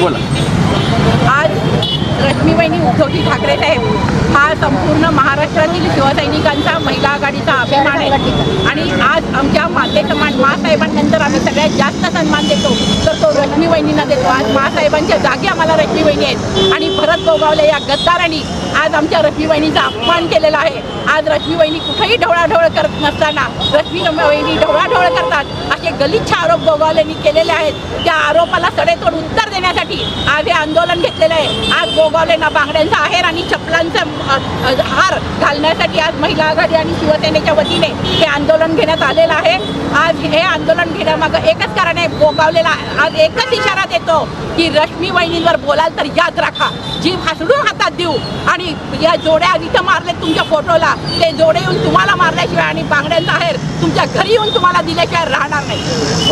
बोला. आज रश्मीबाईंनी उद्धवजी ठाकरे साहेब हा संपूर्ण महाराष्ट्रातील शिवसैनिकांचा महिला आघाडीचा अभिमान आहे. आणि आज आमच्या माते समान महासाहेबांनंतर आम्ही सगळ्यात जास्त सन्मान देतो. तर तो रश्मीबाईंना देतो. आज महासाहेबांच्या जागी आम्हाला रश्मीबाईंनी आहेत. आणि भरत गोगावले या गद्दारांनी आज आमच्या रश्मीबाईंनीचा अपमान केलेला आहे. आज रश्मीबाईंनी कुठेही ढवळाढवळ करत नसताना रश्मीबाईंनी ढवळाढवळ करतात. असे गलिच्छ आरोप गोगावलेंनी केलेले आहेत. त्या आरोपाला सडेतोड उत्तर आज हे आंदोलन घेतलेलं आहे. आज गोगावलेंना बांगड्यांचा आहेर आणि चपलांचा हार घालण्यासाठी आज महिला आघाडी आणि शिवसेनेच्या वतीने हे आंदोलन घेण्यात आलेलं आहे. आज हे आंदोलन घेण्यामागं एकच कारण आहे गोगावलेला आज एकच इशारा देतो की रश्मी वहिनींवर बोलाल तर याद राखा. जीव हसडून हातात देऊ आणि या जोड्या इथं मारले तुमच्या फोटोला. ते जोडे येऊन तुम्हाला मारल्याशिवाय आणि बांगड्यांचा आहेर तुमच्या घरी येऊन तुम्हाला दिल्याशिवाय राहणार नाही.